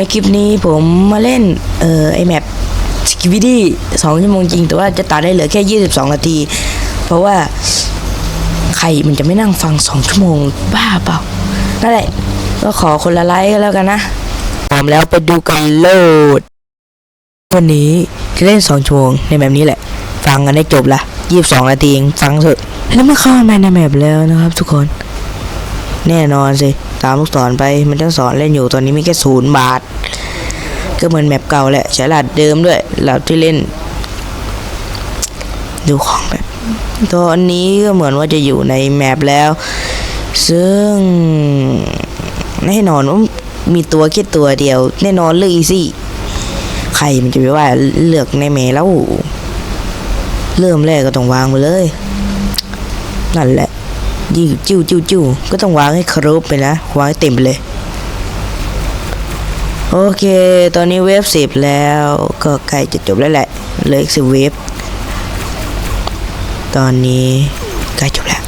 ในคลิปนี้ผมมาเล่น เอ่อ ไอแมปสกิวิดี้สองชั่วโมงจริง แต่ว่าจะตัดได้เหลือแค่ 22 นาที เพราะว่าใครมันจะไม่นั่งฟังสองชั่วโมง บ้าเปล่า นั่นแหละ ก็ขอคนละไลค์กันแล้วกันนะ พร้อมแล้วไปดูกันโลด วันนี้จะเล่นสองชั่วโมงในแบบนี้แหละ ฟังกันได้จบละ22 นาทีเองฟังเถอะแล้วเมื่อเข้ามาในแมปแล้วนะครับทุกคน แน่นอนสิ ตามลูกศรไปมันต้องสอนเล่นอยู่ตอนนี้มีแค่ศูนย์บาท ก็เหมือนแมปเก่าแหละใช้รหัสเดิมด้วยเราที่เล่น ดูของแบบตอนนี้ก็เหมือนว่าจะอยู่ในแมปแล้ว ซึ่งแน่นอนว่ามีตัวแค่ตัวเดียว แน่นอนเลือกอีซี่ใครมันจะไปว่าเลือกในแม่แล้ว เริ่มแรกก็ต้องวางไปเลย นั่นแหละ ยิ่วจิ้วจิ้วจิ้วก็ต้องวางให้ครบไปนะวางให้เต็มไปเลย โอเค ตอนนี้เวฟสิบแล้วก็ใกล้จะจบแล้วแหละเหลืออีกสิบเวฟตอนนี้ใกล้จบแล้ว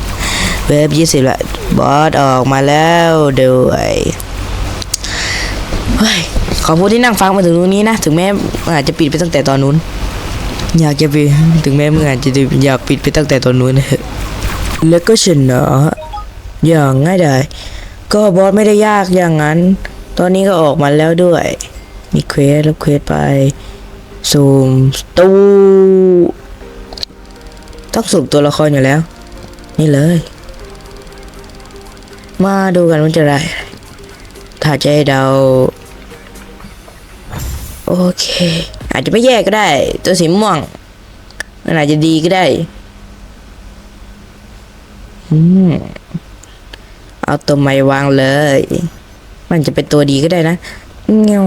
เวฟยี่สิบละบอสออกมาแล้วด้วยเฮ้ยขอพูดที่นั่งฟังมาถึงตรงนี้นะ ถึงแม้อาจจะปิดไปตั้งแต่ตอนนู้น อยากจะปิดถึงแม้มึงอาจจะอยากปิดไปตั้งแต่ตอนนู้นนะ แล้วก็ชนะอย่างง่ายดายก็บอสไม่ได้ยากอย่างนั้น ตอนนี้ก็ออกมาแล้วด้วย มีเควสรับเควสไปซูมตูต้องสุ่มตัวละครอยู่แล้ว นี่เลย มาดูกันว่าจะได้อะไรถ้าจะให้เดา โอเค อาจจะไม่แย่ก็ได้ ตัวสีม่วงมันอาจจะดีก็ได้ เอาตัวใหม่วางเลย มันจะเป็นตัวดีก็ได้นะเงี้ยว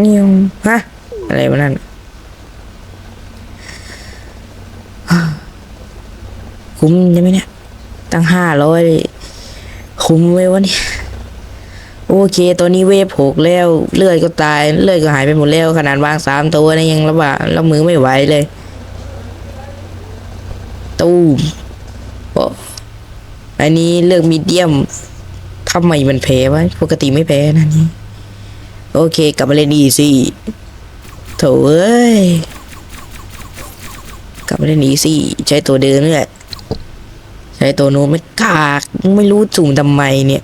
เงี้ยวฮะ อะไรวะนั่นคุ้มใช่ไหมเนี่ย ตั้งห้าร้อยคุ้มไว้วะเนี่ยโอเค ตัวนี้เวฟหกแล้ว เลือดก็ตาย เลือดก็หายไปหมดแล้ว ขนาดวางสามตัวนะยังระบาดแล้วมือไม่ไหวเลย ตู้มโอ้ อันนี้เลือกมีเดียมทำไมมันแพ้วะปกติไม่แพ้นะนี่โอเค กลับมาเล่นอีซี่โถเอ้ยกลับมาเล่นอีซี่ใช้ตัวเดิมนี่แหละใช้ตัวโน้นไม่กากไม่รู้สุ่มทำไมเนี่ย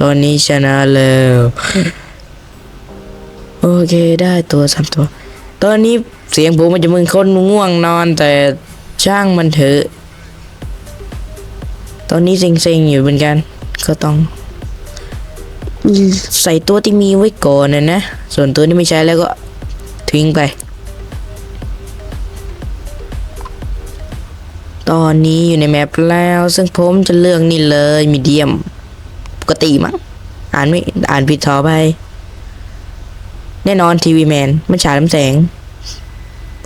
ตอนนี้ชนะแล้ว โอเคได้ตัวสามตัว ตอนนี้เสียงผมมันจะมึนคนง่วงนอนแต่ช่างมันเถอะ ตอนนี้เซ็งๆอยู่เหมือนกัน ก็ต้อง ใส่ตัวที่มีไว้ก่อนนะนะ ส่วนตัวที่ไม่ใช้แล้วก็ทิ้งไป ตอนนี้อยู่ในแมปแล้ว ซึ่งผมจะเลือกนี่เลยมีเดียมปกติมั้งอ่านไม่อ่านผิดทอไป แน่นอนทีวีแมนมันฉายลำแสง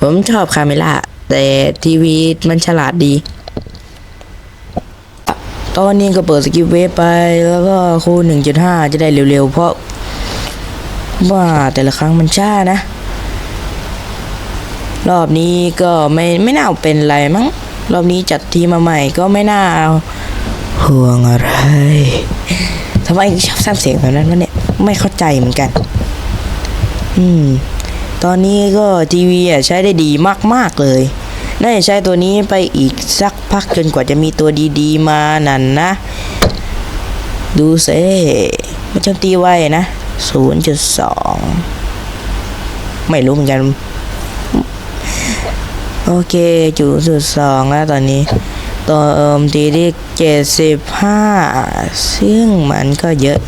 ผมชอบคาเมล่าแต่ทีวีมันฉลาดดี ตอนนี้ก็เปิดสกิปเวฟไปแล้วก็คูณหนึ่งจุดห้าจะได้เร็วๆ เพราะว่าแต่ละครั้งมันช้านะ รอบนี้ก็ไม่ไม่น่าเป็นไรมั้ง รอบนี้จัดทีมาใหม่ก็ไม่น่าเอาห่วงอะไรทำไมชอบสร้างเสียงแบบนั้นวะเนี่ยไม่เข้าใจเหมือนกัน อืม ตอนนี้ก็ทีวีอะใช้ได้ดีมาก ๆ เลย น่าจะใช้ตัวนี้ไปอีกสักพักจนกว่าจะมีตัวดีๆมานั่นนะ ดูเซ่มันจมตีไว้นะ 0.2 ไม่รู้เหมือนกัน โอเคจุดสุดสองแล้วตอนนี้ตัวเอิมทีที่เจ็ดสิบห้าซึ่งมันก็เยอะ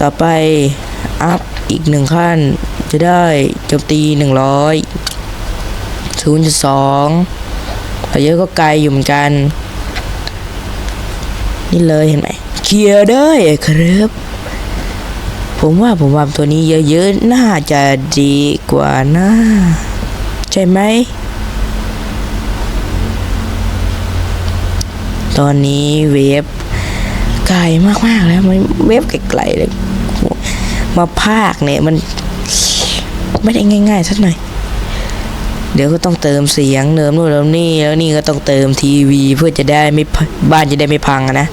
ต่อไป อัพอีกหนึ่งขั้นจะได้โจมตีหนึ่งร้อย ศูนย์จุดสองแต่เยอะก็ไกลอยู่เหมือนกัน นี่เลยเห็นไหมเคลียร์ได้ครับ ผมว่าผมวาตัวนี้เยอะๆน่าจะดีกว่านะใช่ไหม ตอนนี้เวฟไกลมากๆแล้วมันเวฟไกลๆเลยมาภาคเนี่ยมันไม่ได้ง่ายๆสักหน่อย เดี๋ยวก็ต้องเติมเสียงเติมนู่นเติมนี่แล้วนี่ก็ต้องเติมทีวี เพื่อจะได้ไม่พบ้านจะได้ไม่พังนะ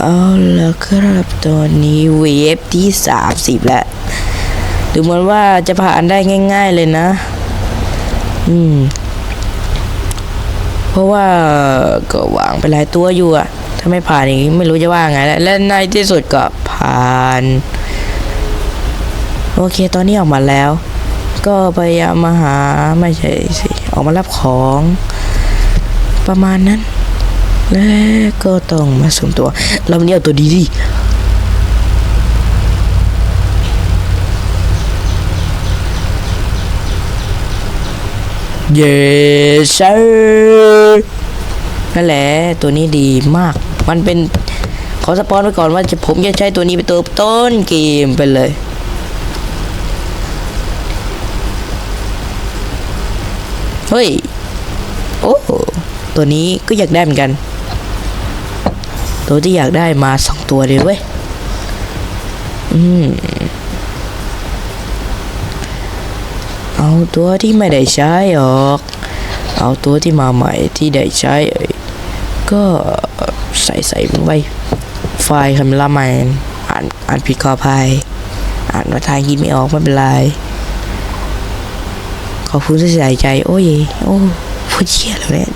เอเอาละครับตอนนี้เวฟที่สามสิบแล้วดูเหมือนว่าจะผ่านได้ง่าย ๆเลยนะ อืม เพราะว่าก็วางไปหลายตัวอยู่อะถ้าไม่ผ่านอย่างนี้ไม่รู้จะว่าไงแล้วและในที่สุดก็ผ่าน โอเค ตอนนี้ออกมาแล้ว ก็พยายามมาหาไม่ใช่สิออกมารับของ ประมาณนั้น และก็ต้องมาสุมตัว เราเนี่ยเอาตัวดีดิเยสนั่นแหละตัวนี้ดีมาก มันเป็นขอสปอนไว้ก่อนว่าจะผมจะใช้ตัวนี้เป็นตัวต้นเกมไปเลย เฮ้ย โอ้ ตัวนี้ก็อยากได้เหมือนกัน ตัวที่อยากได้มาสองตัวเลยเว้ย อืม เอาตัวที่ไม่ได้ใช้ออก เอาตัวที่มาใหม่ที่ได้ใช้ ก็ใส่ใส่ไว้ ไฟล์คามล่าแมนอ่านอ่านผิดขออภัยอ่านภาษาอังกฤษไม่ออกไม่เป็นไร อบคุณที่ใส่ใจ โอ้ยโอ้พูดเชี่ยแล้วเนี่ย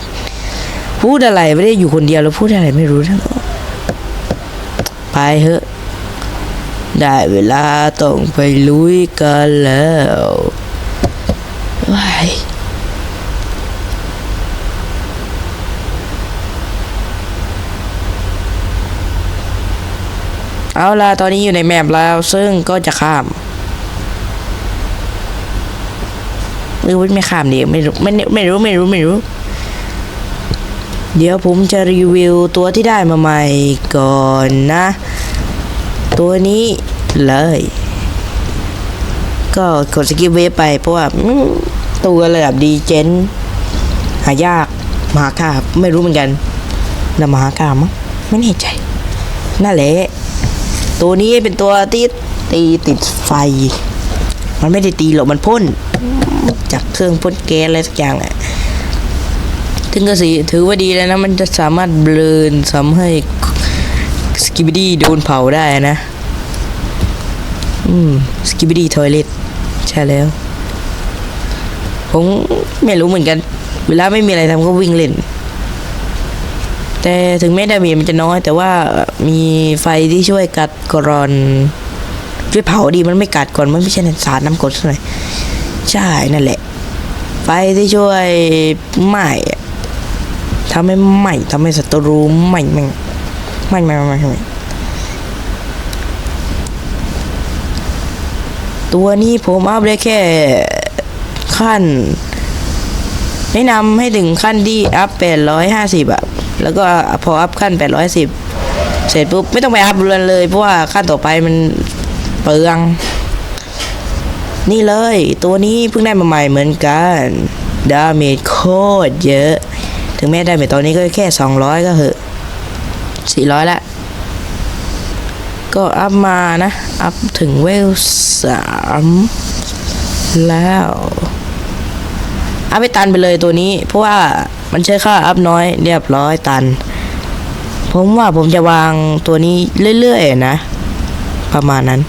พูดอะไรไม่ได้อยู่คนเดียวแล้วพูดอะไรไม่รู้ทั้งไปเถอะได้เวลาต้องไปลุยกันแล้วว้ายเอาล่ะตอนนี้อยู่ในแมปแล้ว ซึ่งก็จะข้าม หรือไม่ข้ามดีไม่รู้ไม่ไม่รู้ไม่รู้ไม่รู้ เดี๋ยวผมจะรีวิวตัวที่ได้มาใหม่ก่อนนะ ตัวนี้เลย ก็กดสกิปเวฟไปเพราะว่าตัวระดับดีเจนหายากมหากาไม่รู้เหมือนกันนามหากามั้งไม่แน่ใจนั่นแหละตัวนี้เป็นตัวที่ตีติดไฟ มันไม่ได้ตีหรอกมันพ่น จากเครื่องพ่นแก๊สอะไรสักอย่างแหละถึงก็สิถือว่าดีแล้วนะ มันจะสามารถเบลนทำให้สกิบดี้โดนเผาได้นะ อืม สกิบดี้ทอยเลตใช่แล้ว ผมไม่รู้เหมือนกัน เวลาไม่มีอะไรทำก็วิ่งเล่น แต่ถึงแม้ดาเมจมันจะน้อย แต่ว่ามีไฟที่ช่วยกัดกรอนช่วยเผาดีมันไม่กัดก่อน มันไม่ใช่สารน้ำกรดเท่าไหร่ใช่นั่นแหละ ไฟที่ช่วยไหม้อะทำให้ไหม้ทำให้ศัตรูไหม้ไหม้ไหม้ไหม้ไหม้ไหม้ตัวนี้ผมอัพได้แค่ขั้น แนะนำให้ถึงขั้นที่อัพ 850อะแล้วก็พออัพขั้น 810 เสร็จปุ๊บ ไม่ต้องไปอัพเรือนเลย เพราะว่าขั้นต่อไปมันเปลือง นี่เลย ตัวนี้เพิ่งได้มาใหม่เหมือนกัน ดาเมจโคตรเยอะ ถึงแม้ไดาเมจตอนนี้ก็แค่ 200 ก็เหอะ 400 ละ ก็อัพมานะ อัพถึงเวลสามแล้วอัพไปตันไปเลยตัวนี้ เพราะว่ามันใช้ค่าอัพน้อยเรียบร้อยตัน ผมว่าผมจะวางตัวนี้เรื่อยๆนะ ประมาณนั้น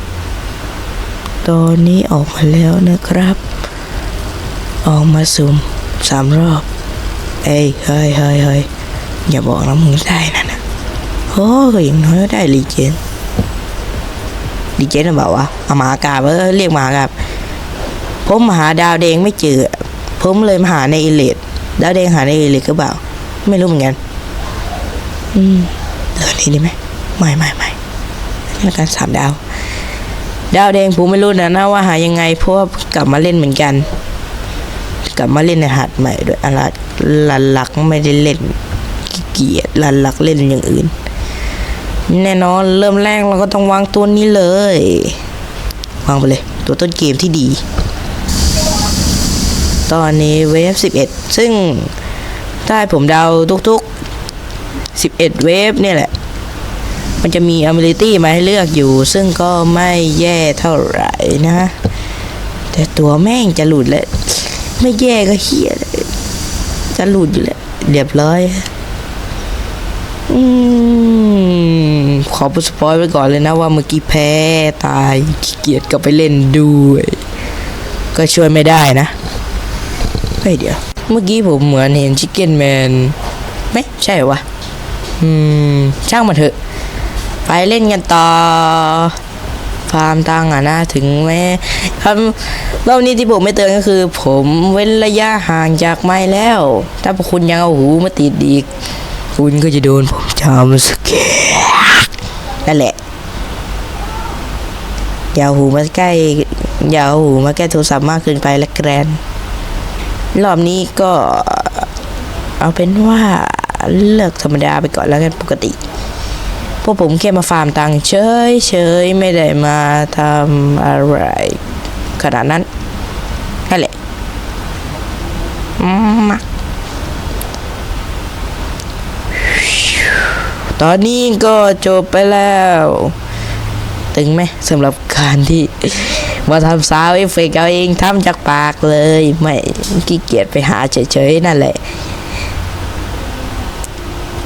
ตอนนี้ออกมาแล้วนะครับ ออกมาสุ่มสามรอบ เอ้ยเฮ้ยเฮ้ยเฮ้ยอย่าบอกนะมึงได้นะนะโอ้ก็อย่างน้อยก็ได้รีเจนรีเจนหรือเปล่าวะเอาหมากาบเออเรียกหมากาบผมหาดาวแดงไม่เจอ ผมเลยมาหาในอิเลดดาวแดงหาในอิเลดก็เปล่า ไม่รู้เหมือนกัน อืมเออนี่ดีไหมไม่ไม่ไม่แล้วกันสามดาว ดาวแดงผมไม่รู้นะนะว่าหายังไงเพราะว่ากลับมาเล่นเหมือนกัน กลับมาเล่นในหัดใหม่ด้วยอะไรหลันหลักไม่ได้เล่นเกียจหลันหลักเล่นอย่างอื่น แน่นอนเริ่มแรกเราก็ต้องวางตัวนี้เลยวางไปเลย ตัวต้นเกมที่ดี ตอนนี้เวฟ11 ซึ่งถ้าผมเดาทุกๆ 11 เวฟเนี่ยแหละ มันจะมี ability มาให้เลือกอยู่ ซึ่งก็ไม่แย่เท่าไหร่นะ แต่ตัวแม่งจะหลุดแล้ว ไม่แย่ก็เฮียจะหลุดอยู่แล้วเรียบร้อยอืมขอพสปอยไว้ก่อนเลยนะว่าเมื่อกี้แพ้ตายขี้เกียจก็ไปเล่นด้วย ก็ช่วยไม่ได้นะเฮ้ยเดี๋ยว เมื่อกี้ผมเหมือนเห็นชิคเก้นแมนไม่ใช่วะอืม ช่างมันเถอะ ไปเล่นกันต่อ ฟาร์มตังอะนะถึงแม้ครับรอบนี้ที่ผมไม่เตือนก็คือ ผมเว้นระยะห่างจากไม้แล้ว ถ้าพวกคุณยังเอาหูมาติดอีก คุณก็จะโดนผมจามสเกตนั่นแหละ อย่าหูมาใกล้ อย่าเอาหูมาใกล้โทรศัพท์มากเกินไปละแกรนรอบนี้ก็ เอาเป็นว่าเลิกธรรมดาไปก่อนแล้วกันปกติ วกผมแค่มาฟาร์มตังค์เฉยเฉยไม่ได้มาทำอะไรขนาดนั้นนั่นแหละมาตอนนี้ก็จบไปแล้ว ตึงไหมสำหรับการที่มาทำซาวเอฟเฟกต์เอาเองทำจากปากเลย ไม่ขี้เกียจไปหาเฉยๆนั่นแหละ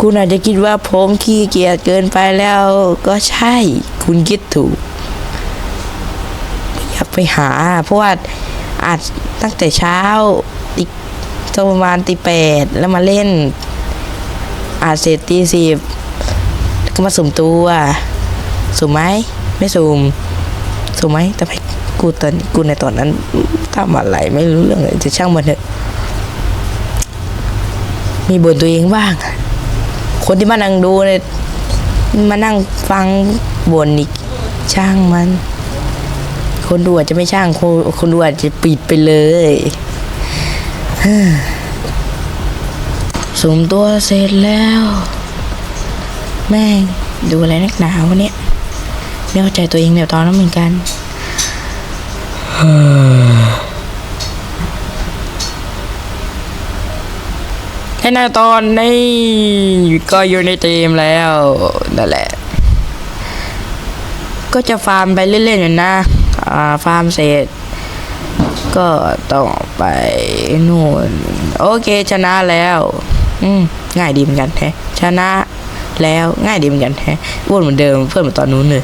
คุณอาจจะคิดว่าผมขี้เกียจเกินไปแล้ว ก็ใช่ คุณคิดถูก อยากไปหา เพราะว่าอาจตั้งแต่เช้าตีประมาณตีแปดแล้วมาเล่น อาจเสร็จตีสิบก็มาสุ่มตัว สุ่มไหม ไม่สุ่ม สุ่มไหมแต่ไม่กูตอนกูในตอนนั้นทำอะไรไม่รู้เรื่องเลยจะช่างมันเถอะมีบ่นตัวเองบ้าง คนที่มานั่งดูเนี่ยมานั่งฟังบ่นอีกช่างมัน คนดูอาจจะไม่ช่างคนคนดูอาจจะปิดไปเลยสมตัวเสร็จแล้ว แม่งดูอะไรนักหนาวะเนี่ยไม่เข้าใจตัวเองเดี๋ยวตอนนั้นเหมือนกัน ให้ในตอนนี้ก็อยู่ในทีมแล้วนั่นแหละ ก็จะฟาร์มไปเล่นๆอยู่นะอ่าฟาร์มเสร็จ ก็ต้องไปนู่นโอเคชนะแล้ว อืมง่ายดีเหมือนกันแฮะชนะแล้วง่ายดีเหมือนกันแฮะอ้วนเหมือนเดิมเพื่อนเหมือนตอนนู้นเลย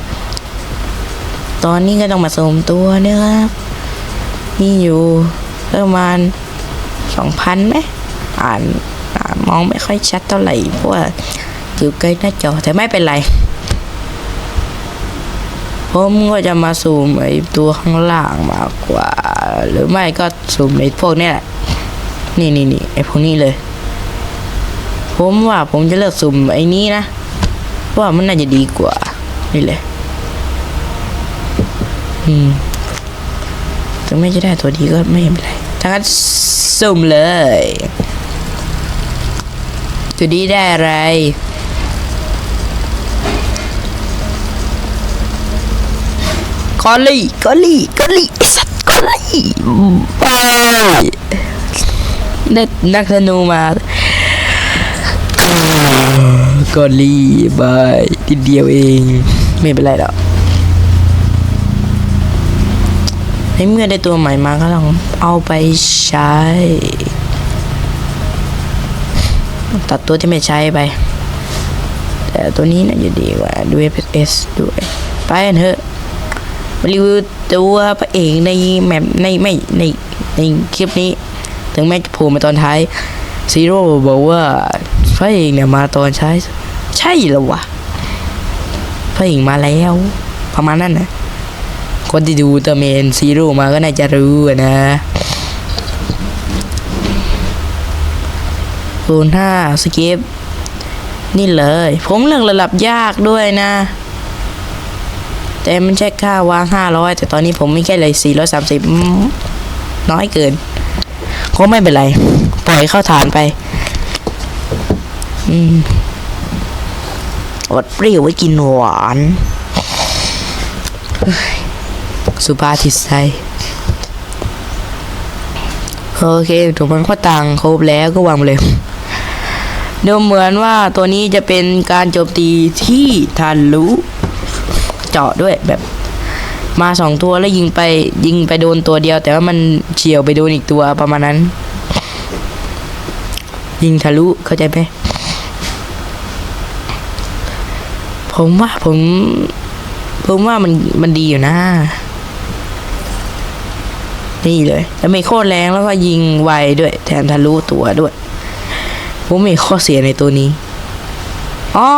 ตอนนี้ก็ต้องมาสมตัวเนี่ยครับ มีอยู่ประมาณสองพันไหมอ่าน มองไม่ค่อยชัดเท่าไหร่เพราะว่าอยู่ใกล้หน้าจอแต่ไม่เป็นไร ผมก็จะมาซูมไอ้ตัวข้างล่างมากกว่า หรือไม่ก็ซูมไอ้พวกเนี้ยแหละนี่นี่นี่ไอพวกนี้เลย ผมว่าผมจะเลิกซูมไอ้นี้นะเพราะว่ามันน่าจะดีกว่า นี่เลยอืมถึงไม่จะได้ตัวดีก็ไม่เป็นไรถ้างั้นสุ่มเลย ตัวดีได้อะไร กอลี่ กอลี่ กอลี่ไอ้สัตว์กอลี่ไปได้นักธนูมากอลี่บายทีเดียวเอง ไม่เป็นไรหรอกในเมื่อได้ตัวใหม่มาก็ต้องเอาไปใช้ ตัดตัวที่ไม่ใช้ไป แต่ตัวนี้น่าจะดีกว่าดู FPS ด้วย ไปกันเถอะมารีวิวตัวพระเอกในแมปในไม่ในในคลิปนี้ ถึงแม้จะโผล่มาตอนท้ายซีโร่บอกว่าพระเอกเนี่ยมาตอนใช้ใช่หรอวะพระเอกมาแล้ว ประมาณนั้นนะคนที่ดูตัวเมนซีโร่มาก็น่าจะรู้นะ ศูนย์ห้าสกิปนี่เลย ผมเลือกระดับยากด้วยนะ แต่มันใช่ค่าวางห้าร้อยแต่ตอนนี้ผมไม่แค่เลยสี่ร้อยสามสิบน้อยเกิน ก็ไม่เป็นไร ปล่อยเข้าฐานไป อืมอดเปรี้ยวไว้กินหวาน สุภาษิตไทยโอเคถูกมันข้อตังครบแล้วก็วางเลย ดูเหมือนว่าตัวนี้จะเป็นการโจมตีที่ทะลุเจาะด้วยแบบมาสองตัวแล้วยิงไปยิงไปโดนตัวเดียว แต่ว่ามันเฉียวไปโดนอีกตัวประมาณนั้น ยิงทะลุเข้าใจไหมผมว่าผม ผมว่ามันมันดีอยู่นะ นี่เลย แล้วมีโคตรแรงแล้วก็ยิงไวด้วย แถมทะลุตัวด้วย ผมมีข้อเสียในตัวนี้อ๋อ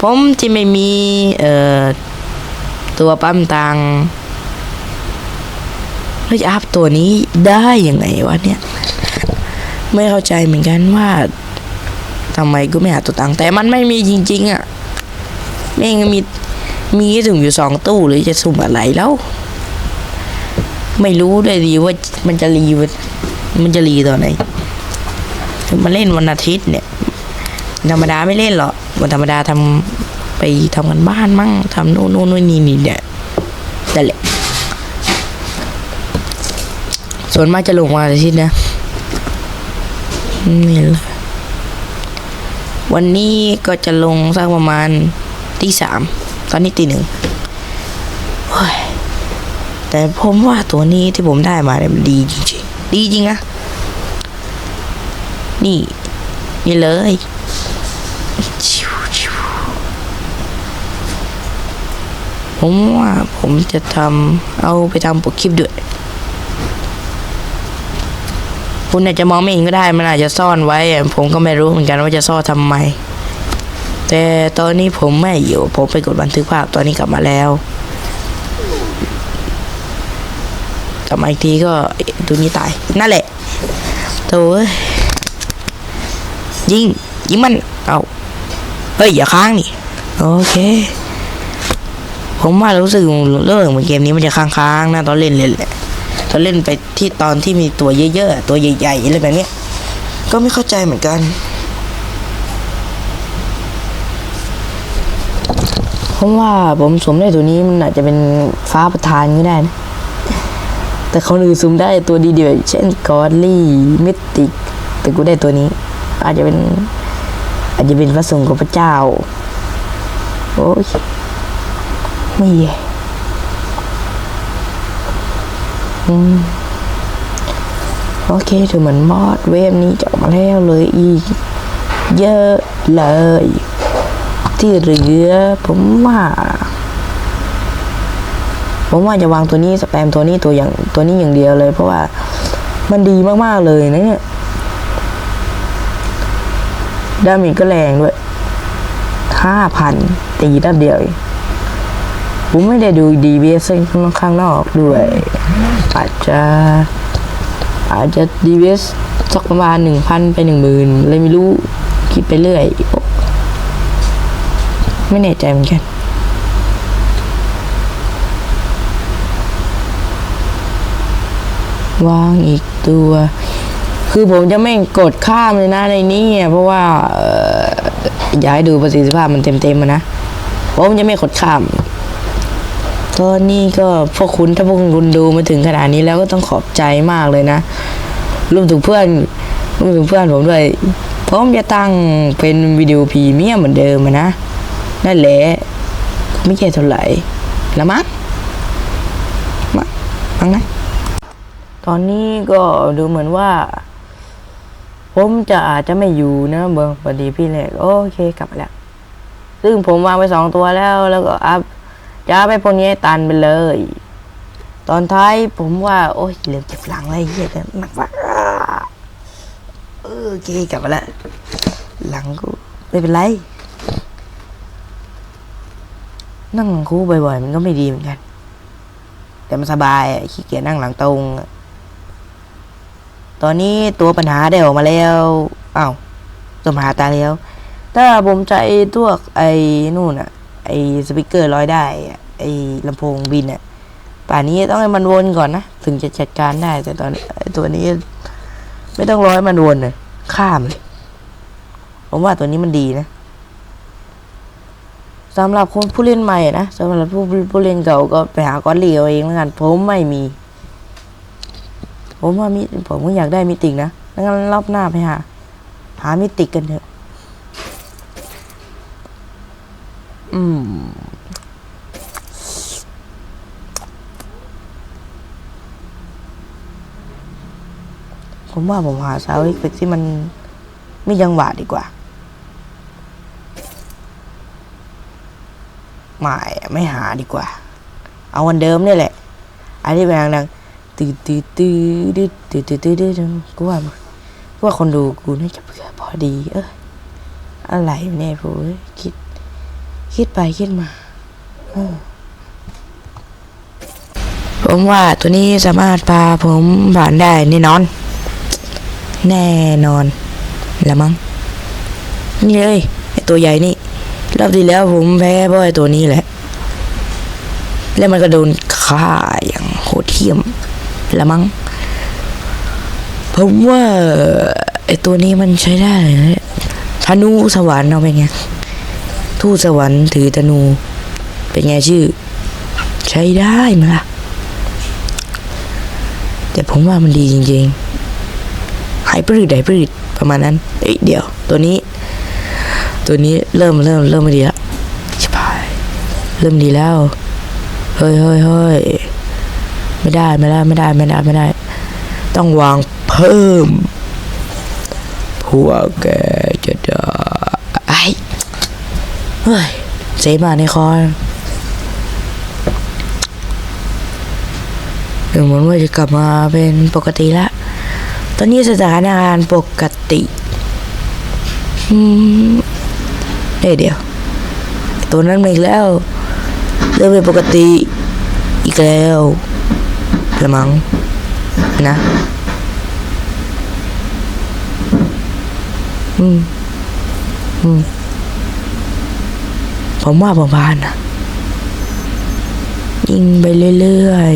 ผมจะไม่มีเอ่อตัวปั๊มตังแล้วจะอัพตัวนี้ได้ยังไงวะเนี่ย ไม่เข้าใจเหมือนกันว่าทำไมกูไม่หาตัวตังแต่มันไม่มีจริง ๆอะแม่งมีมีแค่ถุงอยู่สองตู้หรือจะสุ่มอะไรแล้ว ไม่รู้เลยดีว่ามันจะรีมันจะรีตอนไหน มาเล่นวันอาทิตย์เนี่ย ธรรมดาไม่เล่นหรอกวันธรรมดาทำไปทำกันบ้านมั่งทำโน่นโน่นนู่นนี่นี่เนี่ยแต่นแหละส่วนมากจะลงวันอาทิตย์นะนี่เลยวันนี้ก็จะลงสักประมาณตีสามตอนนี้ตีหนึ่งแต่ผมว่าตัวนี้ที่ผมได้มาเนี่ยมันดีจริงๆ ดีจริงนะ นี่ นี่เลยชิวชิวผมว่าผมจะทำเอาไปทำปกคลิปด้วย คุณอาจจะมองไม่เห็นก็ได้ มันอาจจะซ่อนไว้ ผมก็ไม่รู้เหมือนกันว่าจะซ่อนทำไม แต่ตอนนี้ผมไม่อยู่ ผมไปกดบันทึกภาพตอนนี้กลับมาแล้วกลับมาอีกทีก็ตัวนี้ตาย นั่นแหละโถ่ ยิงยิงมันเอาเฮ้ยอย่าค้างนี่โอเค ผมว่ารู้สึกเรื่องเหมือนเกมนี้มันจะค้างๆนะตอนเล่นเลยแหละตอนเล่นไปที่ตอนที่มีตัวเยอะๆตัวใหญ่ๆอะไรแบบนี้ก็ไม่เข้าใจเหมือนกันผมว่าผมสวมได้ตัวนี้มันอาจจะเป็นฟ้าประธานก็ได้นะ แต่เขาลือซูมได้ตัวดีเดียวเช่นกอดลี่มิติกแต่กูได้ตัวนี้ อาจจะเป็น อาจจะเป็นพระสงฆ์ของพระเจ้า โอ้ยไม่แย่อืมโอเคถือเหมือนมอดเวฟนี้จะออกมาแล้วเลยอีก เยอะเลย ที่เหลือผมว่าผมว่าจะวางตัวนี้สแปมตัวนี้ตัวอย่างตัวนี้อย่างเดียวเลย เพราะว่ามันดีมาก ๆ เลยนะเนี่ย ดาเมจก็แรงด้วยห้าพันตีด้านเดียวเองผมไม่ได้ดูดีเบสข้างนอกด้วย อาจจะ อาจจะดีเบสสักประมาณหนึ่งพันไปหนึ่งหมื่นเลยไม่รู้คิดไปเรื่อย ไม่แน่ใจเหมือนกันวางอีกตัว คือผมจะไม่กดข้ามเลยนะในนี้เพราะว่าอยากให้ดูประสิทธิภาพมันเต็มๆมานะผมจะไม่กดข้ามตอนนี้ก็พวกคุณถ้าพวกคุณดูมาถึงขนาดนี้แล้วก็ต้องขอบใจมากเลยนะรวมถึงเพื่อนรวมถึงเพื่อนผมด้วยผมจะตั้งเป็นวิดีโอพรีเมียมเหมือนเดิมนะนั่นแหละไม่แค่เท่าไหร่ละมั้งมาฟังนะตอนนี้ก็ดูเหมือนว่า ผมจะอาจจะไม่อยู่นะเบอร์พอดีพี่เล็กโอเคกลับแล้ว ซึ่งผมวางไปสองตัวแล้วแล้วก็อัพจะเอาไปพวกนี้ตันไปเลย ตอนท้ายผมว่า โอ้ยเหลืมเก็บหลังอะไรเหี้ยแต่หนักมากโอเคกลับมาแล้วหลังกูไม่เป็นไร นั่งหลังคู่บ่อยๆ มันก็ไม่ดีเหมือนกัน แต่มันสบายขี้เกียจนั่งหลังตรงอะ ตอนนี้ตัวปัญหาได้ออกมาแล้วอ้าวตัวปัญหาตายแล้ว ถ้าผมใช้ตัวไอ้นู่นอะไอ้สปีกเกอร์ร้อยได้อะไอ้ลำโพงบินอะป่านนี้ต้องให้มันวนก่อนนะ ถึงจะจัดการได้ แต่ตอนตัวนี้ ไม่ต้องรอให้มันวนเลยข้ามเลยผมว่าตัวนี้มันดีนะสำหรับคนผู้เล่นใหม่นะสำหรับผู้ผู้เล่นเก่าก็ไปหาก้อนเหลียวเองแล้วกันผมไม่มี ผมว่ามิผมก็อยากได้มิติกนะงั้นรอบหน้าไปหาหามิติกกันเถอะ อืมผมว่าผมหาซาวด์เอฟเฟกที่มันไมีจังหวะดีกว่า ไม่ไม่หาดีกว่า เอาวันเดิมนี่แหละ อันที่เป็นดังๆตื้อ ตื้อตื้อตื้อตื้อตื้อตื้อตื้อกูว่ากูว่าคนดูกูน่าจะเบื่อพอดี เอออะไรเนี่ยพูคิด คิดไปคิดมาผมว่าตัวนี้สามารถพาผมผ่านได้แน่นอน แน่นอนละมั้งนี่เลยไอตัวใหญ่นี่รอบที่แล้วผมแพ้เพราะไอตัวนี้แหละ แล้วมันก็โดนฆ่าอย่างโหดเหี้ยม ละมั้งผมว่าไอตัวนี้มันใช้ได้เลยนะเนี่ยธนูสวรรค์เอาเป็นไงทูตสวรรค์ถือธนู เป็นไงชื่อ ใช้ได้ไหมล่ะ แต่ผมว่ามันดีจริงๆไฮบริดไฮบริดประมาณนั้นเอ้ยเดี๋ยว ตัวนี้ ตัวนี้เริ่มเริ่มเริ่มไม่ดีแล้วชิบหายเริ่มดีแล้ว เฮ้ยเฮ้ยเฮ้ย ไม่ได้ไม่ได้ไม่ได้ไม่ได้ไม่ได้ ต้องวางเพิ่ม พวกแกจะได้ไอ้เฮ้ยเซฟมาในคอดูเหมือนว่าจะกลับมาเป็นปกติละ ตอนนี้สถานการณ์ปกติอืมเดี๋ยวเดี๋ยว ตัวนั้นมาอีกแล้ว เริ่มเป็นปกติอีกแล้ว ละมั้งนะ อืม อืม ผมว่าผมผ่านนะยิงไปเรื่อย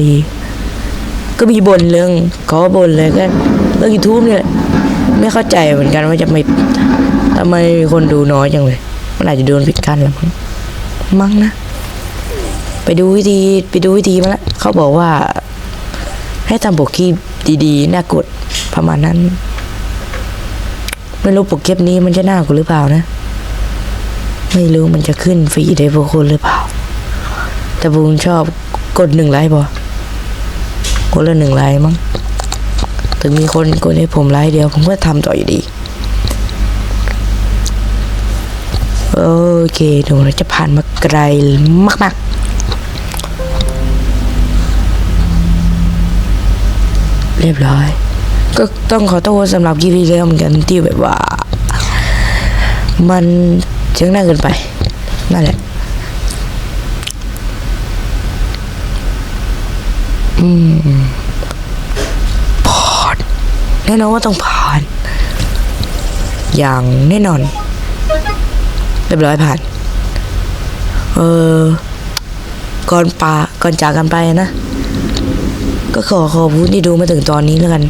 ๆ ก็มีบ่นเรื่องขอบ่นเลยก็เรื่องยูทูบเนี่ย ไม่เข้าใจเหมือนกันว่าจะไม่ทำไมคนดูน้อยจังเลย มันอาจจะโดนปิดกั้นแล้วมั้งมั้งนะ ไปดูวิธีไปดูวิธีมาแล้วเขาบอกว่า ให้ทำโปรคลิปดีๆ น่ากดประมาณนั้น ไม่รู้โปรคลิปนี้มันจะน่ากดหรือเปล่านะ ไม่รู้มันจะขึ้นฟรีได้พวกคนหรือเปล่า แต่ผมชอบกดหนึ่งไลค์พอกดละหนึ่งไลค์มั้งถึงมีคนกดให้ผมไลค์เดียว ผมก็ทำต่ออยู่ดีโอเคเดี๋ยวเราจะผ่านมาไกลมาก ๆ เรียบร้อย ก็ต้องขอโทษสำหรับกีพีเรื่องเหมือนกันที่แบบว่า มันเสียงดังเกินไป นั่นแหละ อืมผ่านแน่นอนว่าต้องผ่าน อย่างแน่นอน เรียบร้อยผ่าน เออก่อนปาก่อนจากกันไปนะ ก็ขอขอบคุณที่ดูมาถึงตอนนี้แล้วกัน